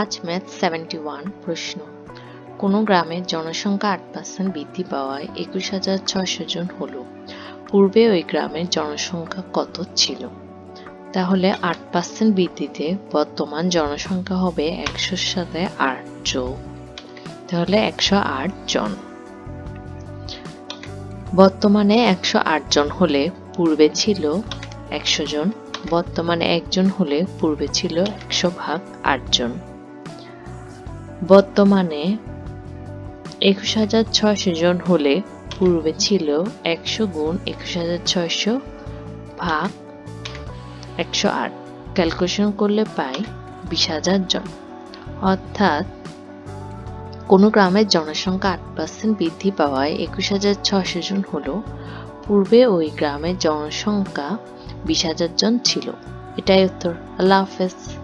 আজ math seventy one প্রশ্ন। কোনো গ্রামের জনসংখ্যা আট পার্সেন্ট বৃদ্ধি পাওয়ায় একুশ হাজার ছয়শো জন হলো। পূর্বে ওই গ্রামের জনসংখ্যা কত ছিল? তাহলে আট পার্সেন্ট বৃদ্ধিতে বর্তমান জনসংখ্যা হবে একশোর সাথে আট যোগ। তাহলে একশো আট জন। বর্তমানে একশো আট জন হলে পূর্বে ছিল একশো জন, বর্তমানে একজন হলে পূর্বে ছিল একশো ভাগ আটজন বর্তমানে একুশ হাজার ছয়শো জন হলে পূর্বে ছিল একশো গুণ একুশ হাজার ছয়শো ভাগ একশো আট। ক্যালকুলেশন করলে পাই বিশ হাজার জন। অর্থাৎ কোনো গ্রামের জনসংখ্যা আট পার্সেন্ট বৃদ্ধি পাওয়ায় একুশ হাজার ছয়শো জন হলো, পূর্বে ওই গ্রামের জনসংখ্যা বিশ হাজার জন ছিল। এটাই উত্তর। আল্লাহ হাফেজ।